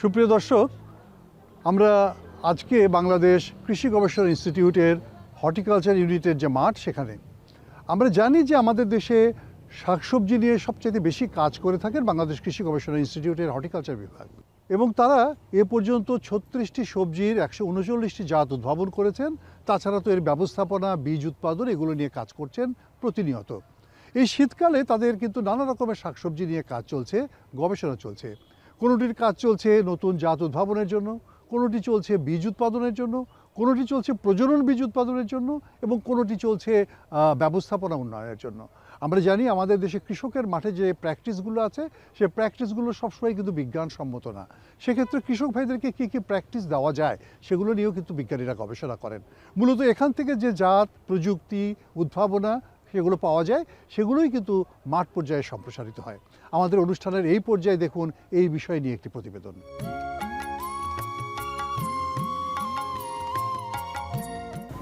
সুপ্রিয় দর্শক, আমরা আজকে বাংলাদেশ কৃষি গবেষণা ইনস্টিটিউটের হর্টিকালচার ইউনিটের যে মাঠ সেখানে, আমরা জানি যে আমাদের দেশে শাকসবজি নিয়ে সবচেয়ে বেশি কাজ করে থাকেন বাংলাদেশ কৃষি গবেষণা ইনস্টিটিউটের হর্টিকালচার বিভাগ। এবং তারা এ পর্যন্ত ছত্রিশটি সবজির একশো উনচল্লিশটি জাত উদ্ভাবন করেছেন, তাছাড়া তো এর ব্যবস্থাপনা, বীজ উৎপাদন এগুলো নিয়ে কাজ করছেন প্রতিনিয়ত। এই শীতকালে তাদের কিন্তু নানা রকমের শাকসবজি নিয়ে কাজ চলছে, গবেষণা চলছে। কোনোটির কাজ চলছে নতুন জাত উদ্ভাবনের জন্য, কোনোটি চলছে বীজ উৎপাদনের জন্য, কোনোটি চলছে প্রজনন বীজ উৎপাদনের জন্য এবং কোনোটি চলছে ব্যবস্থাপনা উন্নয়নের জন্য। আমরা জানি আমাদের দেশে কৃষকের মাঠে যে প্র্যাকটিসগুলো আছে সে প্র্যাকটিসগুলো সবসময় কিন্তু বিজ্ঞানসম্মত না। সেক্ষেত্রে কৃষক ভাইদেরকে কী কী প্র্যাকটিস দেওয়া যায়, সেগুলো নিয়েও কিন্তু বিজ্ঞানীরা গবেষণা করেন। মূলত এখান থেকে যে জাত, প্রযুক্তি, উদ্ভাবনা সেগুলো পাওয়া যায়, সেগুলোই কিন্তু মাঠ পর্যায়ে সম্প্রসারিত হয়। আমাদের অনুষ্ঠানের এই পর্যায়ে দেখুন এই বিষয় নিয়ে একটি প্রতিবেদন।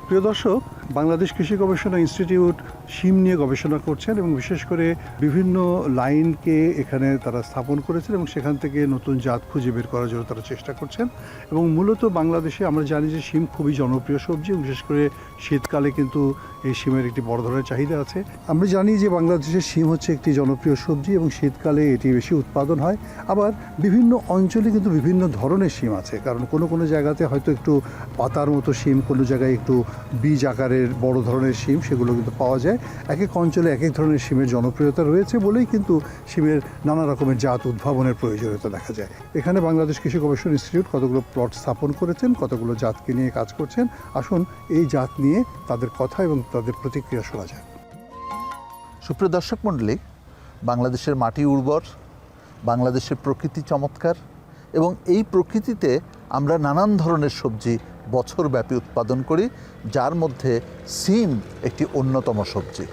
প্রিয় দর্শক, বাংলাদেশ কৃষি গবেষণা ইনস্টিটিউট শিম নিয়ে গবেষণা করছেন এবং বিশেষ করে বিভিন্ন লাইনকে এখানে তারা স্থাপন করেছেন এবং সেখান থেকে নতুন জাত খুঁজে বের করার জন্য তারা চেষ্টা করছেন। এবং মূলত বাংলাদেশে আমরা জানি যে সিম খুবই জনপ্রিয় সবজি বিশেষ করে শীতকালে কিন্তু এই সিমের একটি বড় ধরনের চাহিদা আছে। আমরা জানি যে বাংলাদেশের সিম হচ্ছে একটি জনপ্রিয় সবজি এবং শীতকালে এটি বেশি উৎপাদন হয়। আবার বিভিন্ন অঞ্চলে কিন্তু বিভিন্ন ধরনের সিম আছে। কারণ কোনো কোনো জায়গাতে হয়তো একটু পাতার মতো সিম কোনো জায়গায় একটু বীজ আকারের বড় ধরনের সিম সেগুলো কিন্তু পাওয়া যায়। এক এক অঞ্চলে এক এক ধরনের শিমের জনপ্রিয়তা রয়েছে বলেই কিন্তু শিমের নানা রকমের জাত উদ্ভাবনের প্রয়োজনীয়তা দেখা যায়। এখানে বাংলাদেশ কৃষি গবেষণা ইনস্টিটিউট কতগুলো প্লট স্থাপন করেছেন, কতগুলো জাতকে নিয়ে কাজ করছেন, আসুন এই জাত নিয়ে তাদের কথা এবং তাদের প্রতিক্রিয়া শোনা যায় সুপ্রিয় দর্শক মণ্ডলী, বাংলাদেশের মাটি উর্বর, বাংলাদেশের প্রকৃতি চমৎকার এবং এই প্রকৃতিতে আমরা নানান ধরনের সবজি বছরব্যাপী উৎপাদন করি, যার মধ্যে সিম একটি অন্যতম সবজি।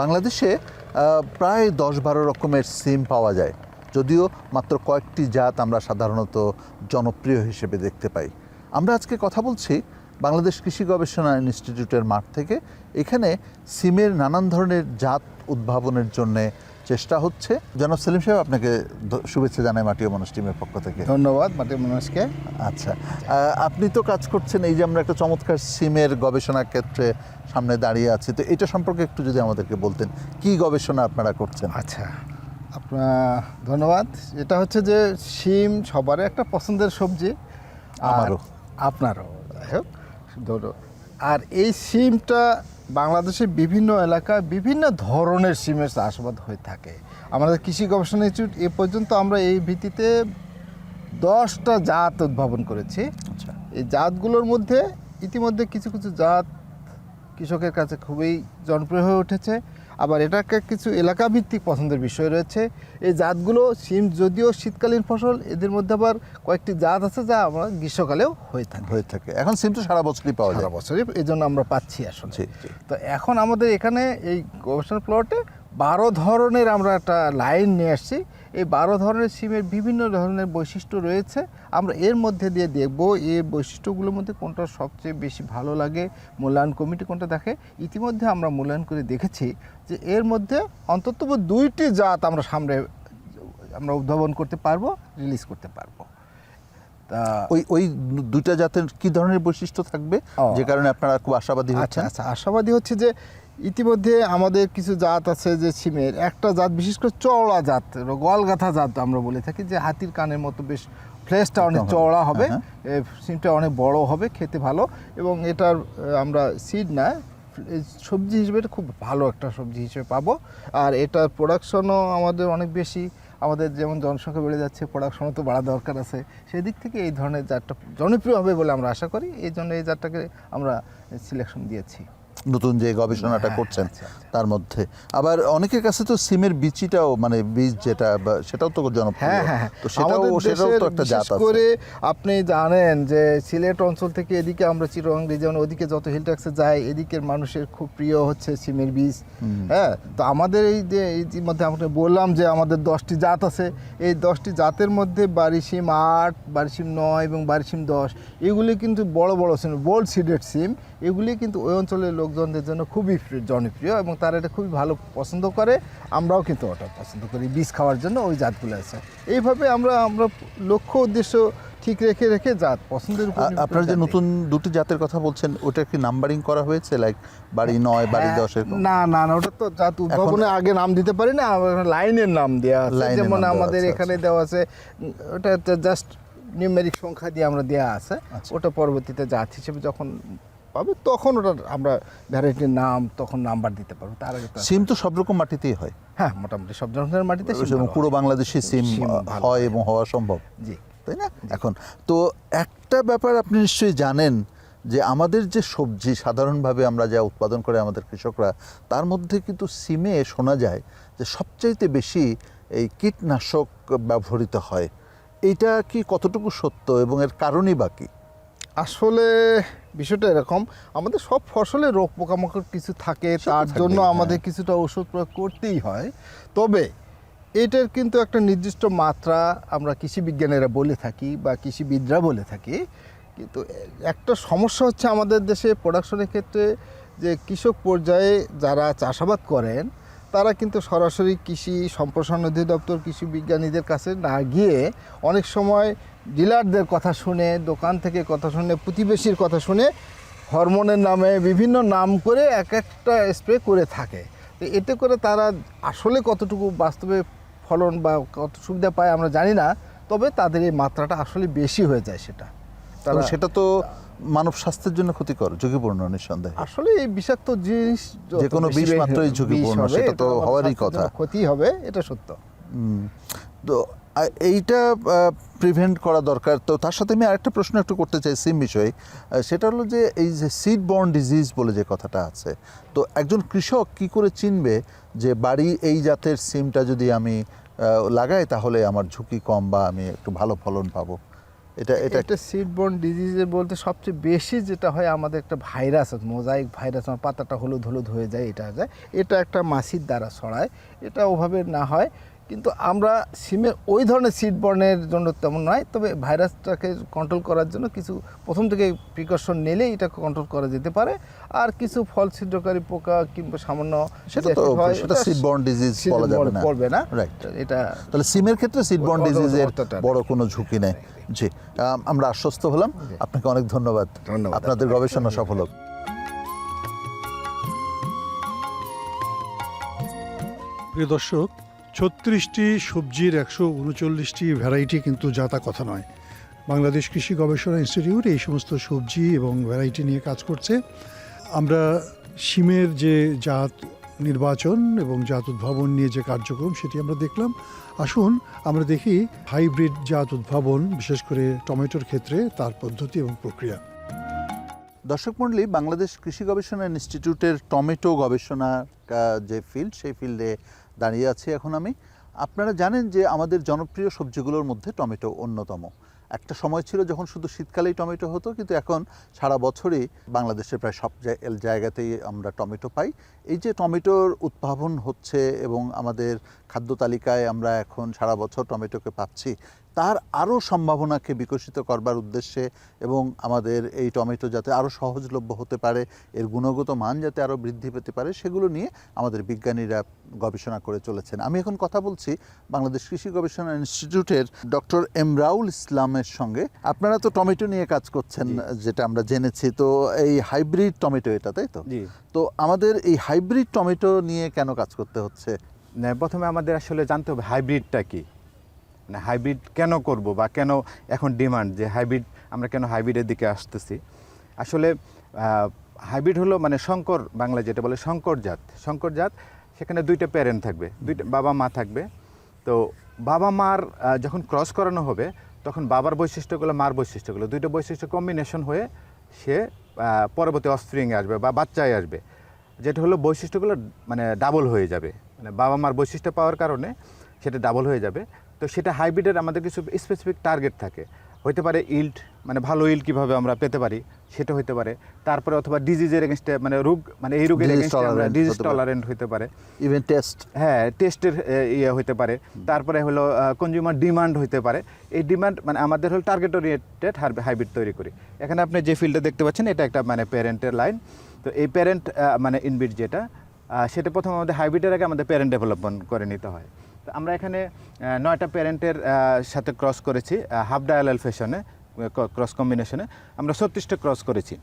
বাংলাদেশে প্রায় দশ বারো রকমের সিম পাওয়া যায়, যদিও মাত্র কয়েকটি জাত আমরা সাধারণত জনপ্রিয় হিসেবে দেখতে পাই। আমরা আজকে কথা বলছি বাংলাদেশ কৃষি গবেষণা ইনস্টিটিউটের মাঠ থেকে, এখানে সিমের নানান ধরনের জাত উদ্ভাবনের জন্য চেষ্টা হচ্ছে। জনাব সেলিম সাহেব আপনাকে শুভেচ্ছা জানাই মাটি ও মানুষ টিমের পক্ষ থেকে। ধন্যবাদ মাটি মানুষকে আচ্ছা আপনি তো কাজ করছেন এই যে আমরা একটা চমৎকার সিমের গবেষণা ক্ষেত্রে সামনে দাঁড়িয়ে আছি। তো এটা সম্পর্কে একটু যদি আমাদেরকে বলতেন কি গবেষণা আপনারা করছেন? আচ্ছা আপনার ধন্যবাদ। এটা হচ্ছে যে শিম সবারই একটা পছন্দের সবজি। আর আমারও। আপনারও। যাই হোক ধরো আর এই শিমটা বাংলাদেশের বিভিন্ন এলাকায় বিভিন্ন ধরনের সিমের চাষাবাদ হয়ে থাকে। আমাদের কৃষি গবেষণা ইনস্টিটিউট এ পর্যন্ত আমরা এই ভিত্তিতে দশটা জাত উদ্ভাবন করেছি। আচ্ছা। এই জাতগুলোর মধ্যে ইতিমধ্যে কিছু কিছু জাত কৃষকের কাছে খুবই জনপ্রিয় হয়ে উঠেছে। আবার এটাকে কিছু এলাকাভিত্তিক পছন্দের বিষয় রয়েছে। এই জাতগুলো সিম যদিও শীতকালীন ফসল এদের মধ্যে আবার কয়েকটি জাত আছে যা আমরা গ্রীষ্মকালেও হয়ে থাকে। হয়ে থাকে। এখন সিম তো সারা বছরই পাওয়া সারা যায় বছরই এই জন্য আমরা পাচ্ছি আসলে। তো এখন আমাদের এখানে এই গবেষণা প্লটে বারো ধরনের আমরা একটা লাইন নিয়ে আসছি। এই বারো ধরনের সিমের বিভিন্ন ধরনের বৈশিষ্ট্য রয়েছে। আমরা এর মধ্যে দিয়ে দেখব এই বৈশিষ্ট্যগুলোর মধ্যে কোনটা সবচেয়ে বেশি ভালো লাগে মূল্যায়ন কমিটি কোনটা দেখে। ইতিমধ্যে আমরা মূল্যায়ন করে দেখেছি যে এর মধ্যে অন্তত দুইটি জাত আমরা সামনে আমরা উদ্ভাবন করতে পারব রিলিজ করতে পারব। তা ওই ওই দুইটা জাতের কি ধরনের বৈশিষ্ট্য থাকবে? যে কারণে আপনারা খুব আশাবাদী আচ্ছা হচ্ছেন। আচ্ছা আশাবাদী হচ্ছে যে ইতিমধ্যে আমাদের কিছু জাত আছে যে সিমের। একটা জাত বিশেষ করে চওড়া জাত গোয়ালগাথা জাত আমরা বলে থাকি যে হাতির কানের মতো বেশ ফ্লেসটা অনেক চওড়া হবে। হ্যাঁ, সিমটা অনেক বড় হবে খেতে ভালো। এবং এটার আমরা সিড না সবজি হিসেবে খুব ভালো একটা সবজি হিসেবে পাবো। আর এটার প্রোডাকশনও আমাদের অনেক বেশি। আমাদের যেমন জনসংখ্যা বেড়ে যাচ্ছে প্রোডাকশনও তো বাড়া দরকার আছে। সেই দিক থেকে এই ধরনের জাতটা জনপ্রিয় হবে বলে আমরা আশা করি। এই জন্য এই জাতটাকে আমরা সিলেকশন দিয়েছি। নতুন যে গবেষণাটা হ্যাঁ, করছেন আচ্ছা, আচ্ছা। তার মধ্যে। আবার অনেকের কাছে তো সিমের বিচিটাও মানে বীজ যেটা সেটাও তো জনপ্রিয়। হ্যাঁ হ্যাঁ। তো সেটাও সেটাও তো একটা জাত আছে। করে আপনি জানেন যে সিলেট অঞ্চল থেকে এদিকে আমরা চিরং রিজন ওদিকে যত হিল ট্যাক্সে যাই এদিকের মানুষের খুব প্রিয় হচ্ছে সিমের বীজ। হ্যাঁ তো আমাদের এই যে ইতিমধ্যে আমরা বললাম যে আমাদের দশটি জাত আছে। এই দশটি জাতের মধ্যে বারিসিম আট বারিসিম নয় এবং বারিসিম দশ এগুলি কিন্তু বড় বড় সিম বোল্ড সিডেড সিম। এগুলি কিন্তু ওই অঞ্চলের লোকজনদের জন্য খুবই জনপ্রিয় এবং তারা এটা খুবই ভালো পছন্দ করে। আমরাও কিন্তু ওটা পছন্দ করি বীজ খাওয়ার জন্য ওই জাতগুলো আছে। এইভাবে আমরা আমরা লক্ষ্য উদ্দেশ্য ঠিক রেখে রেখে জাত পছন্দের আপনারা যে নতুন দুটি জাতের কথা বলছেন ওটা কি নাম্বারিং করা হয়েছে? লাইক বাড়ি নয় বাড়ি হ্যাঁ, দশ এরকম? না না না ওটা তো জাত উদ্ভাবনের আগে নাম দিতে পারি না লাইনের নাম দেওয়া আছে। যেমন আমাদের এখানে দেওয়া আছে উম, ওটা জাস্ট নিউমেরিক সংখ্যা দিয়ে আমরা দেওয়া আছে আচ্ছা। ওটা পরবর্তীতে জাত হিসেবে যখন পাবে তখন ওটা আমরা ভ্যারাইটির নাম তখন নাম্বার দিতে পারব। তার আগে সিম তো সব রকম মাটিতেই হয়। হ্যাঁ মোটামুটি সব ধরনের মাটিতে পুরো বাংলাদেশে সিম হয় এবং হওয়া সম্ভব। জি। তাই না? এখন তো একটা ব্যাপার আপনি নিশ্চয়ই জানেন যে আমাদের যে সবজি সাধারণভাবে আমরা যা উৎপাদন করে আমাদের কৃষকরা তার মধ্যে কিন্তু সিমে শোনা যায় যে সবচাইতে বেশি এই কীটনাশক ব্যবহৃত হয়। এইটা কি কতটুকু সত্য এবং এর কারণই বাকি আসলে বিষয়টা এরকম আমাদের সব ফসলে রোগ পোকামাকড় কিছু থাকে তার জন্য হ্যাঁ। আমাদের কিছুটা ওষুধ প্রয়োগ করতেই হয় তবে এটার কিন্তু একটা নির্দিষ্ট মাত্রা আমরা কৃষি বিজ্ঞানীরা বলে থাকি বা কৃষিবিদরা বলে থাকি কিন্তু একটা সমস্যা হচ্ছে আমাদের দেশে প্রোডাকশনের ক্ষেত্রে যে কৃষক পর্যায়ে যারা চাষাবাদ করেন তারা কিন্তু সরাসরি কৃষি সম্প্রসারণ অধিদপ্তর কৃষি বিজ্ঞানীদের কাছে না গিয়ে অনেক সময় ডিলারদের কথা শুনে দোকান থেকে কথা শুনে প্রতিবেশীর কথা শুনে হরমোনের নামে বিভিন্ন নাম করে এক একটা স্প্রে করে থাকে। তো এতে করে তারা আসলে কতটুকু বাস্তবে ফলন বা কত সুবিধা পায় আমরা জানি না তবে তাদের এই মাত্রাটা আসলে বেশি হয়ে যায় সেটা। তারা সেটা তো মানব স্বাস্থ্যের জন্য ক্ষতিকর ঝুঁকিপূর্ণ নিঃসন্দেহে। আসলে এই বিষাক্ত জিনিস যে কোনো বিষ মাত্রই ঝুঁকিপূর্ণ, সেটা তো হওয়ারই কথা। ক্ষতি হবে এটা সত্য। তো এইটা প্রিভেন্ট করা দরকার। তো তার সাথে আমি আরেকটা প্রশ্ন একটু করতে চাই সিম বিষয়ে। সেটা হলো যে এই যে সিড বর্ন ডিজিজ বলে যে কথাটা আছে তো একজন কৃষক কি করে চিনবে যে বাড়ি এই জাতের সিমটা যদি আমি লাগাই তাহলে আমার ঝুঁকি কম বা আমি একটু ভালো ফলন পাবো? এটা এটা একটা সিডবোর্ন ডিজিজে বলতে সবচেয়ে বেশি যেটা হয়, আমাদের একটা ভাইরাস আছে মোজাইক ভাইরাস আমার পাতাটা হলুদ হলুদ হয়ে যায়, এটা যায় এটা একটা মাসির দ্বারা ছড়ায়, এটা ওভাবে না হয়। কিন্তু আমরা সিমের ওই ধরনের সিডবর্নের জন্য তেমন নয় তবে ভাইরাসটাকে কন্ট্রোল করার জন্য কিছু প্রথম থেকে প্রিকশন নিলেই এটা কন্ট্রোল করা যেতে পারে। আর কিছু ফল ছিদ্রকারী পোকা কিংবা সামান্য সেটা যে তো effect সেটা সিড বর্ন ডিজিজ বলা যাবে না। পড়বে না। রাইট এটা তাহলে সিমের ক্ষেত্রে ডিজিজের বড় কোনো ঝুঁকি নেই। জি আমরা আশ্বস্ত হলাম। আপনাকে অনেক ধন্যবাদ। ধন্যবাদ। আপনাদের গবেষণা সফল হোক। প্রিয় দর্শক ছত্রিশটি সবজির একশো উনচল্লিশটি ভ্যারাইটি কিন্তু জাতা কথা নয়। বাংলাদেশ কৃষি গবেষণা ইনস্টিটিউট এই সমস্ত সবজি এবং ভ্যারাইটি নিয়ে কাজ করছে। আমরা সিমের যে জাত নির্বাচন এবং জাত উদ্ভাবন নিয়ে যে কার্যক্রম সেটি আমরা দেখলাম। আসুন আমরা দেখি হাইব্রিড জাত উদ্ভাবন, বিশেষ করে টমেটোর ক্ষেত্রে তার পদ্ধতি এবং প্রক্রিয়া। দর্শক মণ্ডলী, বাংলাদেশ কৃষি গবেষণা ইনস্টিটিউটের টমেটো গবেষণা যে ফিল্ড সেই ফিল্ডে দাঁড়িয়ে আছি এখন আমি। আপনারা জানেন যে আমাদের জনপ্রিয় সবজিগুলোর মধ্যে টমেটো অন্যতম। একটা সময় ছিল যখন শুধু শীতকালেই টমেটো হতো, কিন্তু এখন সারা বছরই বাংলাদেশের প্রায় সব জায়গাতেই আমরা টমেটো পাই। এই যে টমেটোর উদ্ভাবন হচ্ছে এবং আমাদের খাদ্য তালিকায় আমরা এখন সারা বছর টমেটোকে পাচ্ছি তার আরও সম্ভাবনাকে বিকশিত করবার উদ্দেশ্যে এবং আমাদের এই টমেটো যাতে আরও সহজলভ্য হতে পারে এর গুণগত মান যাতে আরও বৃদ্ধি পেতে পারে সেগুলো নিয়ে আমাদের বিজ্ঞানীরা গবেষণা করে চলেছেন। আমি এখন কথা বলছি বাংলাদেশ কৃষি গবেষণা ইনস্টিটিউটের ডক্টর এম রাউল ইসলামের সঙ্গে। আপনারা তো টমেটো নিয়ে কাজ করছেন যেটা আমরা জেনেছি। তো এই হাইব্রিড টমেটো এটা তাই তো? তো আমাদের এই হাইব্রিড টমেটো নিয়ে কেন কাজ করতে হচ্ছে? প্রথমে আমাদের আসলে জানতে হবে হাইব্রিডটা কি। মানে হাইব্রিড কেন করব বা কেন এখন ডিমান্ড যে হাইব্রিড আমরা কেন হাইব্রিডের দিকে আসতেছি? আসলে হাইব্রিড হলো মানে শঙ্কর বাংলা যেটা বলে শঙ্কর জাত। শঙ্কর জাত সেখানে দুইটা প্যারেন্ট থাকবে। দুইটা বাবা মা থাকবে। তো বাবা মার যখন ক্রস করানো হবে তখন বাবার বৈশিষ্ট্যগুলো মার বৈশিষ্ট্যগুলো দুইটা বৈশিষ্ট্য কম্বিনেশন হয়ে সে পরবর্তী অস্প্রিংয়ে আসবে বা বাচ্চায় আসবে। যেটা হলো বৈশিষ্ট্যগুলো মানে ডাবল হয়ে যাবে। মানে বাবা মার বৈশিষ্ট্য পাওয়ার কারণে সেটা ডাবল হয়ে যাবে। তো সেটা হাইব্রিডের আমাদের কিছু স্পেসিফিক টার্গেট থাকে। হইতে পারে ইল্ড মানে ভালো ইল কীভাবে আমরা পেতে পারি সেটা হতে পারে। তারপরে অথবা ডিজিজের এগেনস্টে মানে রোগ মানে এই রোগের এগেনস্টে ডিজিজ টলারেন্ট হতে পারে। ইভেন টেস্ট হ্যাঁ টেস্টের ইয়ে হতে পারে। তারপরে হলো কনজিউমার ডিমান্ড হতে পারে। এই ডিমান্ড মানে আমাদের হলো টার্গেট ওরিয়েন্টেড হাইব্রিড তৈরি করি। এখানে আপনি যে ফিল্ডে দেখতে পাচ্ছেন এটা একটা মানে প্যারেন্টের লাইন তো এই প্যারেন্ট মানে ইনবিট যেটা সেটা প্রথম আমাদের হাইব্রিডের আগে আমাদের প্যারেন্ট ডেভেলপমেন্ট করে নিতে হয়। আমরা এখানে নয়টা প্যারেন্টের সাথে ক্রস করেছি হাফ ডায়ালাল ফ্যাশনে ক্রস কম্বিনেশনে। আমরা ছত্রিশটা ক্রস করেছি।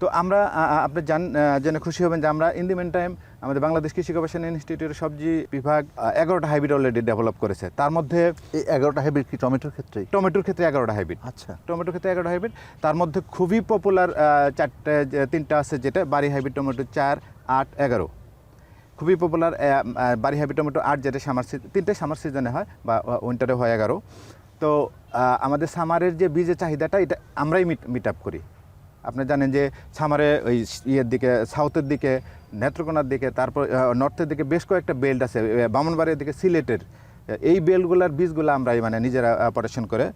তো আমরা আপনি জান জেনে খুশি হবেন যে আমরা ইন দি মেন টাইম আমাদের বাংলাদেশ কৃষি গবেষণা ইনস্টিটিউটের সবজি বিভাগ এগারোটা হাইব্রিড অলরেডি ডেভেলপ করেছে। তার মধ্যে এই এগারোটা হাইব্রিড কি টমেটোর ক্ষেত্রেই টমেটোর ক্ষেত্রে এগারোটা হাইব্রিড আচ্ছা। টমেটোর ক্ষেত্রে এগারোটা হাইব্রিড তার মধ্যে খুবই পপুলার চারটে তিনটা আছে যেটা বাড়ি হাইব্রিড টমেটো চার আট এগারো। খুবই পপুলার বাড়ি হাইব্রিড টমেটো আট যেটা সামার তিনটে সামার সিজনে হয়, বা উইন্টারে হয় এগারো। তো আমাদের সামারের যে বীজের চাহিদাটা, এটা আমরাই মিট আপ করি। আপনি জানেন যে সামারে ওই ইয়ের দিকে সাউথের দিকে, নেত্রকোনার দিকে, তারপর নর্থের দিকে বেশ কয়েকটা বেল্ট আছে বামনবাড়ির দিকে সিলেটের। এই বেল্টগুলোর বীজগুলো আমরাই মানে নিজেরা অপারেশন করে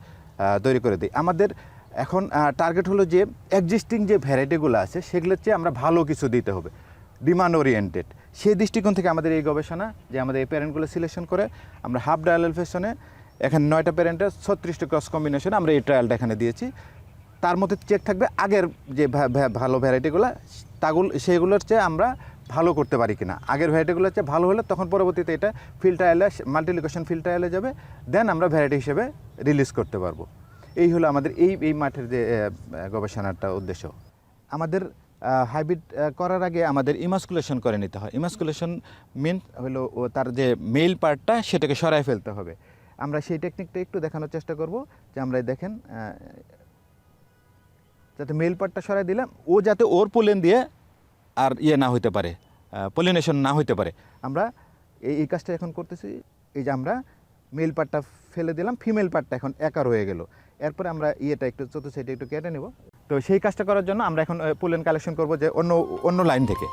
তৈরি করে দিই। আমাদের এখন টার্গেট হলো যে এক্সিস্টিং যে ভ্যারাইটিগুলো আছে, সেগুলোর চেয়ে আমরা ভালো কিছু দিতে হবে। ডিমান্ড ওরিয়েন্টেড সেই দৃষ্টিকোণ থেকে আমাদের এই গবেষণা যে আমাদের এই প্যারেন্টগুলো সিলেকশন করে, আমরা হাফ ডায়াল ফেশনে এখানে নয়টা প্যারেন্টের ছত্রিশটা ক্রস কম্বিনেশন আমরা এই ট্রায়ালটা এখানে দিয়েছি। তার মধ্যে চেক থাকবে আগের যে ভালো ভ্যারাইটিগুলো তাগুল, সেগুলোর চেয়ে আমরা ভালো করতে পারি কিনা। আগের ভ্যারাইটিগুলোর চেয়ে ভালো হলে তখন পরবর্তীতে এটা ফিল্ড ট্রায়ালে মাল্টিলিকেশন ফিল্ড ট্রায়ালে যাবে দেন আমরা ভ্যারাইটি হিসেবে রিলিজ করতে পারব। এই হলো আমাদের এই এই মাঠের যে গবেষণাটা উদ্দেশ্য। আমাদের হাইব্রিড করার আগে আমাদের ইমাসকুলেশন করে নিতে হয়। ইমাসকুলেশন মিন হলো তার যে মেল পার্টটা সেটাকে সরায় ফেলতে হবে। আমরা সেই টেকনিকটা একটু দেখানোর চেষ্টা করব যে আমরা দেখেন যাতে মেল পার্টটা সরাই দিলাম, ও যাতে ওর পোলেন দিয়ে আর ইয়ে না হইতে পারে পলিনেশন না হইতে পারে। আমরা এই এই কাজটা এখন করতেছি, এই যে আমরা মেল পার্টটা ফেলে দিলাম ফিমেল পার্টটা এখন একা রয়ে গেল। এরপরে আমরা ইয়েটা একটু চতুর্থ সাইডে একটু কেটে নেব। তো সেই কাজটা করার জন্য আমরা এখন পোলেন কালেকশন করব যে অন্য অন্য লাইন থেকে।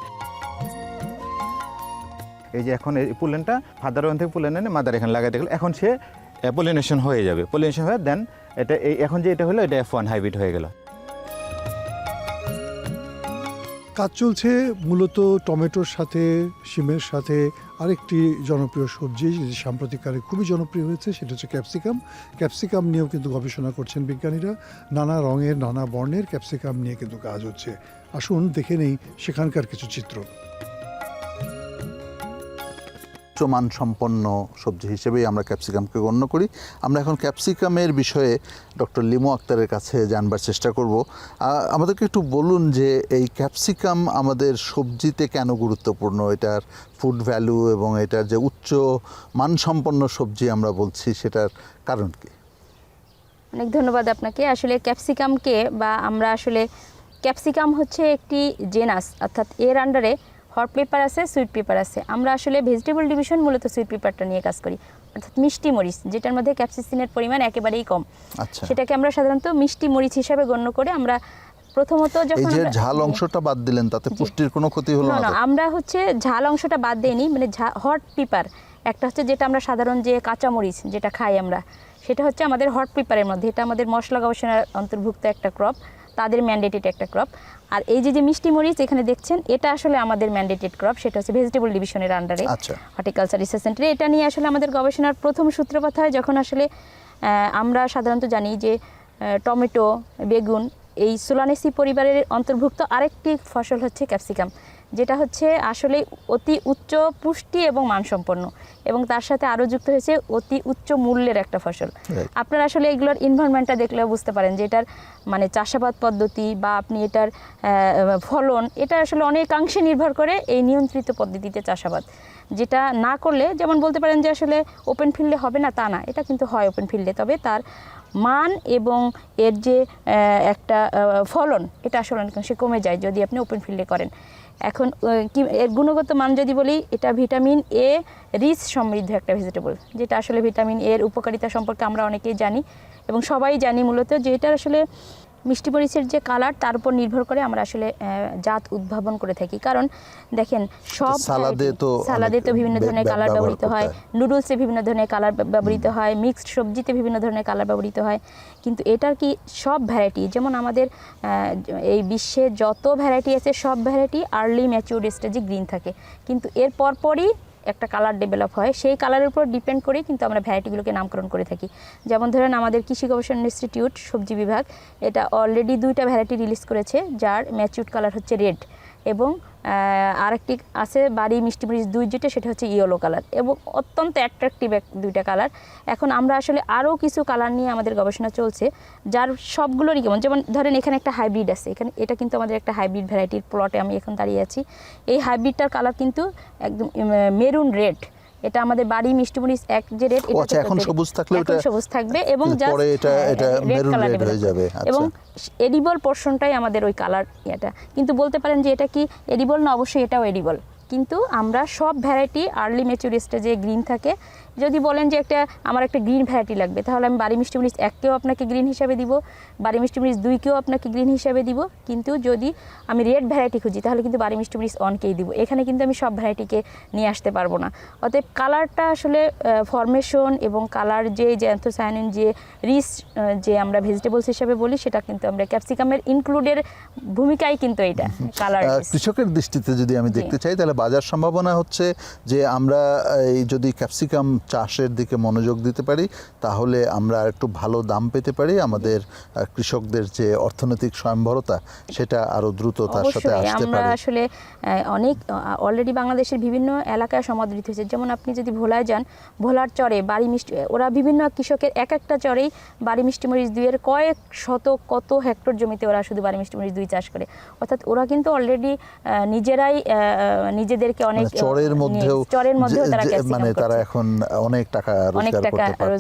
এই যে এখন এই পোলেনটা ফাদার ওয়ান থেকে পোলেন এনে মাদার এখানে লাগাই দেখল। এখন সে পোলিনেশন হয়ে যাবে। পলিনেশন হয়ে দেন এটা এই, এখন যে এটা হলো, এটা এফ ওয়ান হাইব্রিড হয়ে গেল। কাজ চলছে। মূলত টমেটোর সাথে, শিমের সাথে আরেকটি জনপ্রিয় সবজি, যেটি সাম্প্রতিককালে খুবই জনপ্রিয় হয়েছে, সেটা হচ্ছে ক্যাপসিকাম। ক্যাপসিকাম নিয়েও কিন্তু গবেষণা করছেন বিজ্ঞানীরা। নানা রঙের, নানা বর্ণের ক্যাপসিকাম নিয়ে কিন্তু কাজ হচ্ছে। আসুন দেখে নেই সেখানকার কিছু চিত্র। উচ্চমান সম্পন্ন সবজি হিসেবেই আমরা ক্যাপসিকামকে গণ্য করি। আমরা এখন ক্যাপসিকামের বিষয়ে ডক্টর লিমো আক্তারের কাছে জানবার চেষ্টা করব। আমাদেরকে একটু বলুন যে এই ক্যাপসিকাম আমাদের সবজিতে কেন গুরুত্বপূর্ণ? এটার ফুড ভ্যালু এবং এটার যে উচ্চ মানসম্পন্ন সবজি আমরা বলছি, সেটার কারণ কি? অনেক ধন্যবাদ আপনাকে। আসলে ক্যাপসিকামকে বা আমরা আসলে ক্যাপসিকাম হচ্ছে একটি জেনাস অর্থাৎ এর আন্ডারে হট পেপার আছে সুইট পেপার আছে। আমরা আসলে ভেজিটেবল ডিভিশন মূলত সুইট পেপারটা নিয়ে কাজ করি। অর্থাৎ মিষ্টি মরিচ যেটার মধ্যে ক্যাপসিসিনের পরিমাণ একেবারেই কম। আচ্ছা। সেটাকে আমরা সাধারণত মিষ্টি মরিচ হিসাবে গণ্য করে আমরা প্রথমত এই যখন যে ঝাল অংশটা বাদ দিলেন তাতে পুষ্টির কোনো ক্ষতি হলো না? আমরা হচ্ছে ঝাল অংশটা বাদ দিইনি মানে হট পেপার একটা হচ্ছে যেটা আমরা সাধারণ যে কাঁচামরিচ যেটা খাই আমরা সেটা হচ্ছে আমাদের হট পেপারের মধ্যে। এটা আমাদের মশলা গবেষণার অন্তর্ভুক্ত একটা ক্রপ তাদের ম্যান্ডেটেড একটা ক্রপ আর এই যে যে মিষ্টি মরিচ এখানে দেখছেন এটা আসলে আমাদের ম্যান্ডেটেড ক্রপ সেটা হচ্ছে ভেজিটেবল ডিভিশনের আন্ডারে হর্টিকালচার রিসার্চ সেন্টারে এটা নিয়ে আসলে আমাদের গবেষণার প্রথম সূত্রপাত হয় যখন আসলে আমরা সাধারণত জানি যে টমেটো বেগুন এই সোলানেসি পরিবারের অন্তর্ভুক্ত আরেকটি ফসল হচ্ছে ক্যাপসিকাম যেটা হচ্ছে আসলে অতি উচ্চ পুষ্টি এবং মানসম্পন্ন। এবং তার সাথে আরও যুক্ত হয়েছে অতি উচ্চ মূল্যের একটা ফসল। আপনারা আসলে এগুলোর ইনভারনমেন্টটা দেখলেও বুঝতে পারেন যে এটার মানে চাষাবাদ পদ্ধতি বা আপনি এটার ফলন এটা আসলে অনেকাংশে নির্ভর করে এই নিয়ন্ত্রিত পদ্ধতিতে চাষাবাদ। যেটা না করলে যেমন বলতে পারেন যে আসলে ওপেন ফিল্ডে হবে না তা না। এটা কিন্তু হয় ওপেন ফিল্ডে তবে তার মান এবং এর যে একটা ফলন এটা আসলে অনেকাংশে কমে যায় যদি আপনি ওপেন ফিল্ডে করেন। এখন কি, এর গুণগত মান যদি বলি, এটা ভিটামিন এ রিচ সমৃদ্ধ একটা ভেজিটেবল যেটা আসলে ভিটামিন এর উপকারিতা সম্পর্কে আমরা অনেকেই জানি এবং সবাই জানি মূলত যে এটা আসলে মিষ্টি মরিচের যে কালার তার উপর নির্ভর করে আমরা আসলে জাত উদ্ভাবন করে থাকি। কারণ দেখেন সব সালাদে তো সালাদে তো বিভিন্ন ধরনের কালার ব্যবহৃত হয়। নুডলসে বিভিন্ন ধরনের কালার ব্যবহৃত হয়। মিক্সড সবজিতে বিভিন্ন ধরনের কালার ব্যবহৃত হয়। কিন্তু এটার কি সব ভ্যারাইটি যেমন আমাদের এই বিশ্বে যত ভ্যারাইটি আছে সব ভ্যারাইটি আর্লি ম্যাচিউর স্টেজে গ্রিন থাকে। কিন্তু এর পরপরই একটা কালার ডেভেলপ হয়, সেই কালারের উপর ডিপেন্ড করেই কিন্তু আমরা ভ্যারাইটিগুলোকে নামকরণ করে থাকি। যেমন ধরেন আমাদের কৃষি গবেষণা ইনস্টিটিউট সবজি বিভাগ, এটা অলরেডি দুইটা ভ্যারাইটি রিলিজ করেছে, যার ম্যাচিউড কালার হচ্ছে রেড এবং আরেকটি আছে বাড়ি মিষ্টি মরিচ দুই যেটা, সেটা হচ্ছে ইয়েলো কালার এবং অত্যন্ত অ্যাট্রাকটিভ এক দুইটা কালার। এখন আমরা আসলে আরও কিছু কালার নিয়ে আমাদের গবেষণা চলছে, যার সবগুলোরই কেমন, যেমন ধরেন এখানে একটা হাইব্রিড আছে, এখানে এটা কিন্তু আমাদের একটা হাইব্রিড ভ্যারাইটির প্লটে আমি এখন দাঁড়িয়ে আছি। এই হাইব্রিডটার কালার কিন্তু একদম মেরুন রেড এটা আমাদের বাড়ি মিষ্টি মরিচ এক যে রেড এটা আচ্ছা, এখন সবুজ থাকলে এখন সবুজ থাকবে এবং পরে এটা- হ্যাঁ, এটা মেরুন develop হয়ে যাবে, করবে। এবং আচ্ছা। এডিবল পোর্শনটাই আমাদের ওই কালার এটা কিন্তু বলতে পারেন যে এটা কি এডিবল না অবশ্যই এটাও এডিবল কিন্তু আমরা সব ভ্যারাইটি আর্লি ম্যাচিউর স্টেজে গ্রিন থাকে যদি বলেন যে একটা আমার একটা গ্রিন ভ্যারাইটি লাগবে তাহলে আমি বাড়ি মিষ্টি মরিচ এককেও আপনাকে গ্রিন হিসাবে দিব বাড়ি মিষ্টি মরিচ দুইকেও আপনাকে গ্রিন হিসাবে দিব কিন্তু যদি আমি রেড ভ্যারাইটি খুঁজি তাহলে কিন্তু বাড়ি মিষ্টি মরিচ অনকেই দিব। এখানে কিন্তু আমি সব ভ্যারাইটিকে নিয়ে আসতে পারব না। অতএব কালারটা আসলে ফরমেশন এবং কালার যে অ্যান্থোসায়ানিন যে রিচ যে আমরা ভেজিটেবলস হিসাবে বলি সেটা কিন্তু আমরা ক্যাপসিকামের ইনক্লুডের ভূমিকাই কিন্তু এটা কালার কৃষকের দৃষ্টিতে যদি আমি দেখতে চাই তাহলে বাজার সম্ভাবনা হচ্ছে যে আমরা এই যদি ক্যাপসিকাম চাষের দিকে মনোযোগ দিতে পারি তাহলে আমরা একটু ভালো দাম পেতে পারি আমাদের কৃষকদের যে অর্থনৈতিক স্বয়ংবরতা সেটা আরও দ্রুত তার সাথে আসতে পারে। আসলে অনেক অলরেডি বাংলাদেশের বিভিন্ন এলাকায় সমাদৃত হয়েছে। যেমন আপনি যদি ভোলায় যান ভোলার চরে বাড়ি মিষ্টি ওরা বিভিন্ন কৃষকের এক একটা চরেই বাড়ি মিষ্টি মরিচ দুইয়ের কয়েক শত কত হেক্টর জমিতে ওরা শুধু বাড়ি মিষ্টি মরিচ দুই চাষ করে। অর্থাৎ ওরা কিন্তু অলরেডি নিজেরাই আহ, নিজেদেরকে অনেক মানে চরের আহ, মধ্যেও চরের মধ্যেও তারা মানে তারা এখন অনেক টাকা অনেক রোজগার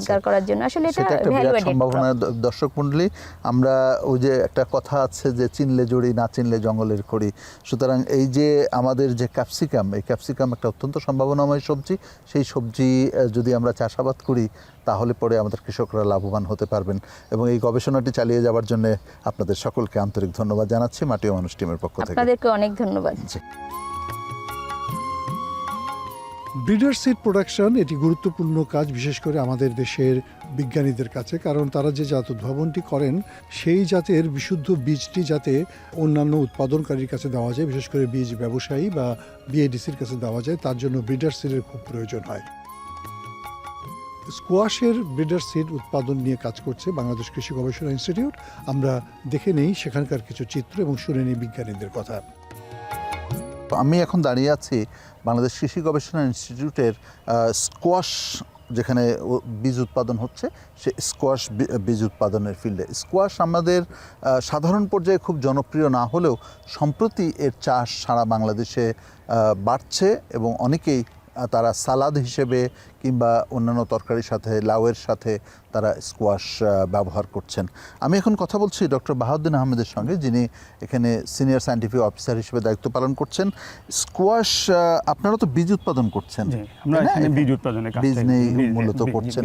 টাকা করার জন্য। আসলে এটা একটা বিরাট সম্ভাবনা। দর্শক মণ্ডলী আমরা ওই যে একটা কথা আছে যে চিনলে জড়ি না চিনলে জঙ্গলের খড়ি সুতরাং এই যে আমাদের যে ক্যাপসিকাম এই ক্যাপসিকাম একটা অত্যন্ত সম্ভাবনাময় সবজি। সেই সবজি যদি আমরা চাষাবাদ করি তাহলে পরে আমাদের কৃষকরা লাভবান হতে পারবেন। এবং এই গবেষণাটি চালিয়ে যাওয়ার জন্য আপনাদের সকলকে আন্তরিক ধন্যবাদ জানাচ্ছি। মাটি ও মানুষ টিমের পক্ষ থেকে। আপনাদেরকে অনেক ধন্যবাদ। ব্রিডার সিড প্রোডাকশন এটি গুরুত্বপূর্ণ কাজ, বিশেষ করে আমাদের দেশের বিজ্ঞানীদের কাছে, কারণ তারা যে জাত উদ্ভাবনটি করেন, সেই জাতের বিশুদ্ধ বীজটি যাতে অন্যান্য উৎপাদনকারীর কাছে দেওয়া যায়, বিশেষ করে বীজ ব্যবসায়ী বা বিএডিসির কাছে দেওয়া যায়, তার জন্য ব্রিডার সিডের খুব প্রয়োজন হয়। স্কোয়াশের ব্রিডার সিড উৎপাদন নিয়ে কাজ করছে বাংলাদেশ কৃষি গবেষণা ইনস্টিটিউট। আমরা দেখে নেই সেখানকার কিছু চিত্র এবং শুনে নিই বিজ্ঞানীদের কথা। আমি এখন দাঁড়িয়ে আছি বাংলাদেশ কৃষি গবেষণা ইনস্টিটিউটের স্কোয়াশ যেখানে বীজ উৎপাদন হচ্ছে, সে স্কোয়াশ বীজ উৎপাদনের ফিল্ডে। স্কোয়াশ আমাদের সাধারণ পর্যায়ে খুব জনপ্রিয় না হলেও সম্প্রতি এর চাষ সারা বাংলাদেশে বাড়ছে এবং অনেকেই তারা সালাদ হিসেবে কিংবা অন্যান্য তরকারির সাথে লাউয়ের সাথে তারা স্কোয়াশ ব্যবহার করছেন। আমি এখন কথা বলছি ডক্টর বাহাউদ্দিন আহমেদের সঙ্গে যিনি এখানে সিনিয়র সায়েন্টিফিক অফিসার হিসেবে দায়িত্ব পালন করছেন। স্কোয়াশ আপনারা তো বীজ উৎপাদন করছেন বীজ বীজ নেই মূলত করছেন।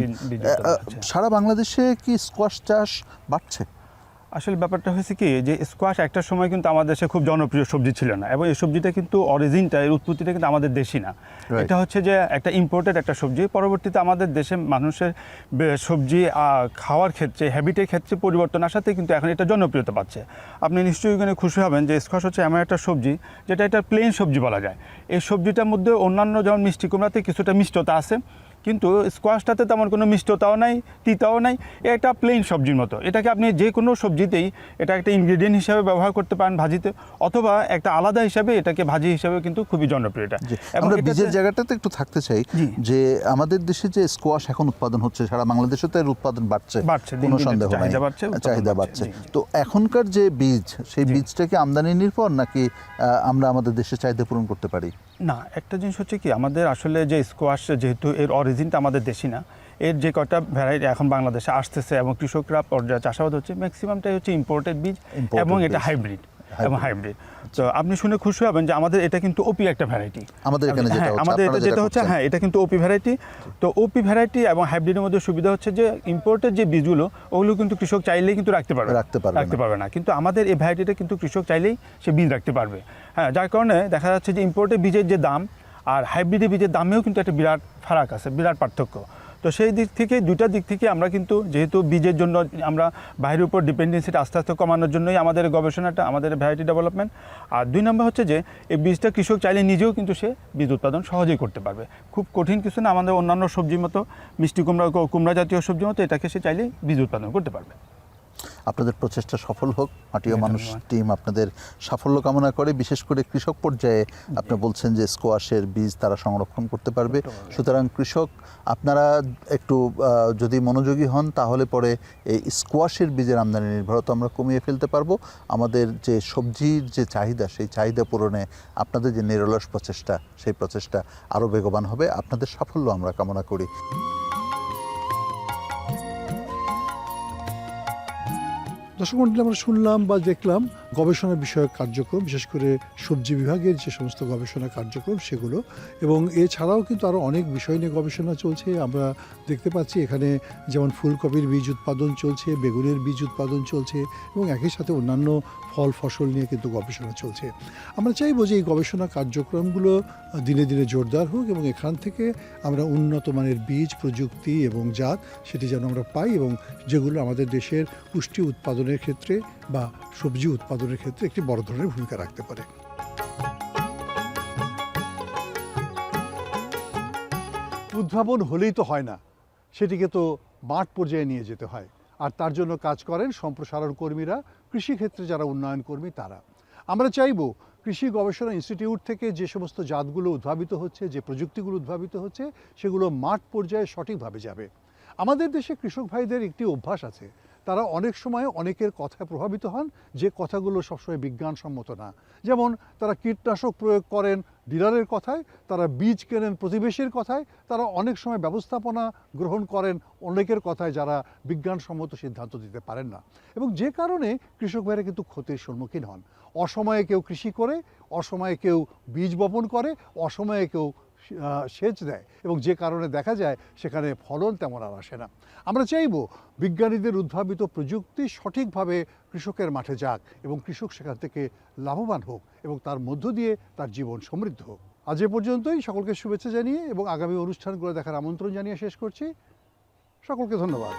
সারা বাংলাদেশে কি স্কোয়াশ চাষ বাড়ছে? আসলে ব্যাপারটা হয়েছে কি যে স্কোয়াশ একটা সময় কিন্তু আমাদের দেশে খুব জনপ্রিয় সবজি ছিল না এবং এই সবজিটা কিন্তু অরিজিনটা এর উৎপত্তিটা কিন্তু আমাদের দেশি না। এটা হচ্ছে যে একটা ইম্পোর্টেড একটা সবজি পরবর্তীতে আমাদের দেশে মানুষের সবজি খাওয়ার ক্ষেত্রে হ্যাবিটের ক্ষেত্রে পরিবর্তন আসাতে কিন্তু এখন এটা জনপ্রিয়তা পাচ্ছে। আপনি নিশ্চয়ই এখানে খুশি হবেন যে স্কোয়াশ হচ্ছে এমন একটা সবজি যেটা এটা প্লেন সবজি বলা যায়। এই সবজিটার মধ্যে অন্যান্য যেমন মিষ্টি কুমড়াতে কিছুটা মিষ্টতা আছে কিন্তু স্কোয়াশটাতে তেমন কোনো মিষ্টতাও নাই তিতাও নাই এটা প্লেন সবজির মতো। এটাকে আপনি যে কোনো সবজিতেই এটা একটা ইনগ্রেডিয়েন্ট হিসাবে ব্যবহার করতে পারেন ভাজিতে অথবা একটা আলাদা হিসাবে এটাকে ভাজি হিসাবে কিন্তু খুবই জনপ্রিয় এটা। আমরা বীজের জায়গাটাতে একটু থাকতে চাই যে আমাদের দেশে যে স্কোয়াশ এখন উৎপাদন হচ্ছে সারা বাংলাদেশে তো এর উৎপাদন বাড়ছে বাড়ছে, কোনো সন্দেহ নাই। চাহিদা বাড়ছে। তো এখনকার যে বীজ সেই বীজটাকে আমদানি নির্ভর নাকি আমরা আমাদের দেশে চাহিদা পূরণ করতে পারি? না একটা জিনিস হচ্ছে কি আমাদের আসলে যে স্কোয়াশ যেহেতু এর অরিজিনটা আমাদের দেশি না এর যে কয়টা ভ্যারাইটি এখন বাংলাদেশে আসতেছে এবং কৃষকরা পর্যায়ে চাষাবাদ হচ্ছে ম্যাক্সিমামটাই হচ্ছে ইম্পোর্টেড বীজ এবং এটা হাইব্রিড এবং হাইব্রিড তো আপনি শুনে খুশি হবেন যে আমাদের এটা কিন্তু ওপি একটা ভ্যারাইটি আমাদের এখানে যেটা হ্যাঁ হচ্ছে, আমাদের এটা যেটা যেটা হচ্ছে হ্যাঁ এটা কিন্তু ওপি ভ্যারাইটি তো ওপি ভ্যারাইটি এবং হাইব্রিডের মধ্যে সুবিধা হচ্ছে যে ইম্পোর্টের যে বীজগুলো ওগুলো কিন্তু কৃষক চাইলেই কিন্তু রাখতে পারবে রাখতে পারবে রাখতে। পারবে না। কিন্তু আমাদের এই ভ্যারাইটিটা কিন্তু কৃষক চাইলেই সে বীজ রাখতে পারবে। হ্যাঁ যার কারণে দেখা যাচ্ছে যে ইম্পোর্টের বীজের যে দাম আর হাইব্রিডের বীজের দামেও কিন্তু একটা বিরাট ফারাক আছে বিরাট পার্থক্য। তো সেই দিক থেকে, দুইটা দিক থেকে আমরা কিন্তু যেহেতু বীজের জন্য আমরা বাইরের উপর ডিপেন্ডেন্সিটা আস্তে আস্তে কমানোর জন্যই আমাদের গবেষণাটা, আমাদের ভ্যারাইটি ডেভেলপমেন্ট আর দুই নম্বর হচ্ছে যে, এই বীজটা কৃষক চাইলে নিজেও কিন্তু সে বীজ উৎপাদন সহজেই করতে পারবে। খুব কঠিন কিছু না, আমাদের অন্যান্য সবজির মতো মিষ্টি কুমড়া কুমড়া জাতীয় সবজির মতো এটাকে সে চাইলে বীজ উৎপাদন করতে পারবে। আপনাদের প্রচেষ্টা সফল হোক মাটি ও হ্যাঁ, মানুষ টিম আপনাদের সাফল্য কামনা করে বিশেষ করে কৃষক পর্যায়ে আপনি বলছেন যে স্কোয়াশের বীজ তারা সংরক্ষণ করতে পারবে। সুতরাং কৃষক আপনারা একটু যদি মনোযোগী হন তাহলে পরে এই স্কোয়াশের বীজের আমদানি নির্ভরতা আমরা কমিয়ে ফেলতে পারব। আমাদের যে সবজির যে চাহিদা সেই চাহিদা পূরণে আপনাদের যে নিরলস প্রচেষ্টা সেই প্রচেষ্টা আরও বেগবান হবে। আপনাদের সাফল্য আমরা কামনা করি। দর্শক মন্ডলী আমরা শুনলাম বা দেখলাম গবেষণা বিষয়ক কার্যক্রম, বিশেষ করে সবজি বিভাগের যে সমস্ত গবেষণা কার্যক্রম সেগুলো এবং এছাড়াও কিন্তু আরও অনেক বিষয় নিয়ে গবেষণা চলছে। আমরা দেখতে পাচ্ছি এখানে যেমন ফুলকপির বীজ উৎপাদন চলছে, বেগুনের বীজ উৎপাদন চলছে এবং একই সাথে অন্যান্য ফল, ফসল নিয়ে কিন্তু গবেষণা চলছে। আমরা চাইব যে এই গবেষণা কার্যক্রমগুলো দিনে দিনে জোরদার হোক এবং এখান থেকে আমরা উন্নত মানের বীজ, প্রযুক্তি এবং জাত সেটি যেন আমরা পাই এবং যেগুলো আমাদের দেশের পুষ্টি উৎপাদনের ক্ষেত্রে বা সবজি উৎপাদনের ক্ষেত্রে একটি বড় ধরনের ভূমিকা রাখতে পারে। উদ্ভাবন হলেই তো হয় না, সেটিকে তো মাঠ পর্যায়ে নিয়ে যেতে হয়। আর তার জন্য কাজ করেন সম্প্রসারণ কর্মীরা, কৃষিক্ষেত্রে যারা উন্নয়ন কর্মী তারা। আমরা চাইব কৃষি গবেষণা ইনস্টিটিউট থেকে যে সমস্ত জাতগুলো উদ্ভাবিত হচ্ছে, যে প্রযুক্তিগুলো উদ্ভাবিত হচ্ছে, সেগুলো মাঠ পর্যায়ে সঠিকভাবে যাবে। আমাদের দেশে কৃষক ভাইদের একটি অভ্যাস আছে তারা অনেক সময় অনেকের কথায় প্রভাবিত হন, যে কথাগুলো সবসময় বিজ্ঞানসম্মত না। যেমন, তারা কীটনাশক প্রয়োগ করেন ডিলারের কথায়, তারা বীজ কেনেন প্রতিবেশীর কথায়, তারা অনেক সময় ব্যবস্থাপনা গ্রহণ করেন অনেকের কথায় যারা বিজ্ঞানসম্মত সিদ্ধান্ত দিতে পারেন না। এবং যে কারণে কৃষক ভাইরা কিন্তু ক্ষতির সম্মুখীন হন। অসময়ে কেউ কৃষি করে, অসময়ে কেউ বীজ বপন করে, অসময়ে কেউ সেচ দেয় এবং যে কারণে দেখা যায় সেখানে ফলন তেমন আর আসে না। আমরা চাইব বিজ্ঞানীদের উদ্ভাবিত প্রযুক্তি সঠিকভাবে কৃষকের মাঠে যাক এবং কৃষক সেখান থেকে লাভবান হোক এবং তার মধ্য দিয়ে তার জীবন সমৃদ্ধ হোক। আজ এ পর্যন্তই। সকলকে শুভেচ্ছা জানিয়ে এবং আগামী অনুষ্ঠানগুলো দেখার আমন্ত্রণ জানিয়ে শেষ করছি। সকলকে ধন্যবাদ।